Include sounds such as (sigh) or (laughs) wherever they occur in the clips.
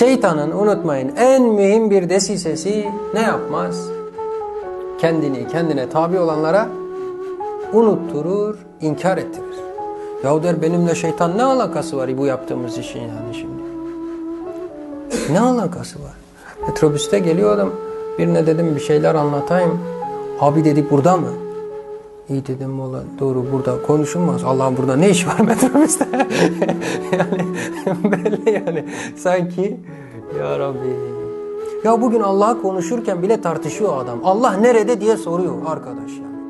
Şeytanın unutmayın en mühim bir desisesi ne yapmaz? Kendini kendine tabi olanlara unutturur, inkar ettirir. Yahu der benimle şeytan ne alakası var bu yaptığımız işin yani şimdi? Ne alakası var? Metrobüste geliyor adam. Birine dedim bir şeyler anlatayım. Abi dedi burada mı? İyi dedim valla doğru burada konuşulmaz. Allah'ım burada ne iş var (laughs) metrobüste? yani belli yani. Sanki ya Rabbi. Ya bugün Allah'a konuşurken bile tartışıyor adam. Allah nerede diye soruyor arkadaş yani.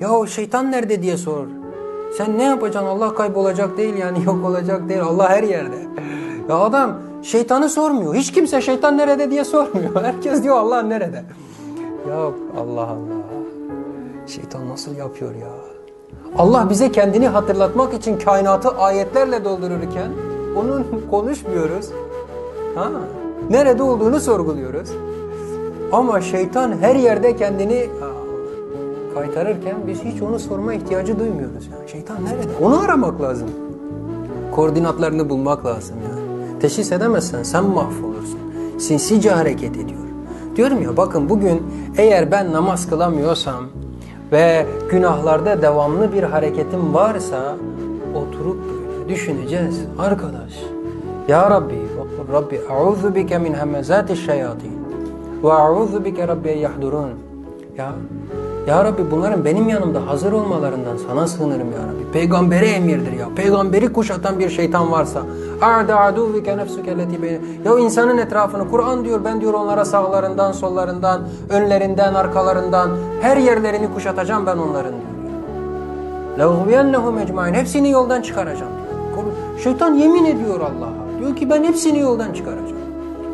Ya o şeytan nerede diye sor. Sen ne yapacaksın? Allah kaybolacak değil yani (laughs) yok olacak değil. Allah her yerde. Ya adam şeytanı sormuyor. Hiç kimse şeytan nerede diye sormuyor. (laughs) Herkes diyor Allah nerede. Yok Allah Allah. Şeytan nasıl yapıyor ya? Allah bize kendini hatırlatmak için kainatı ayetlerle doldururken onun (laughs) konuşmuyoruz. Ha? Nerede olduğunu sorguluyoruz. Ama şeytan her yerde kendini kaytarırken biz hiç onu sorma ihtiyacı duymuyoruz. Yani şeytan nerede? Onu aramak lazım. Koordinatlarını bulmak lazım yani. Teşhis edemezsen sen mahvolursun. Sinsice hareket ediyor. Diyorum ya bakın bugün eğer ben namaz kılamıyorsam ve günahlarda devamlı bir hareketim varsa oturup düşüneceğiz. Arkadaş ya Rabbi, Rabbi a'udhu bike min hemezati şeyatin ve a'udhu bike Rabbi yahdurun. Ya ya Rabbi bunların benim yanımda hazır olmalarından sana sığınırım ya Rabbi. Peygambere emirdir ya. Peygamberi kuşatan bir şeytan varsa. A'da aduvike nefsuke leti beyne. Ya insanın etrafını Kur'an diyor ben diyor onlara sağlarından, sollarından, önlerinden, arkalarından her yerlerini kuşatacağım ben onların diyor. Lehuviyennehum ecmain. Hepsini yoldan çıkaracağım diyor. Şeytan yemin ediyor Allah'a. Diyor ki ben hepsini yoldan çıkaracağım.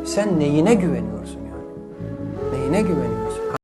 Sen neyine güveniyorsun yani? Neyine güveniyorsun?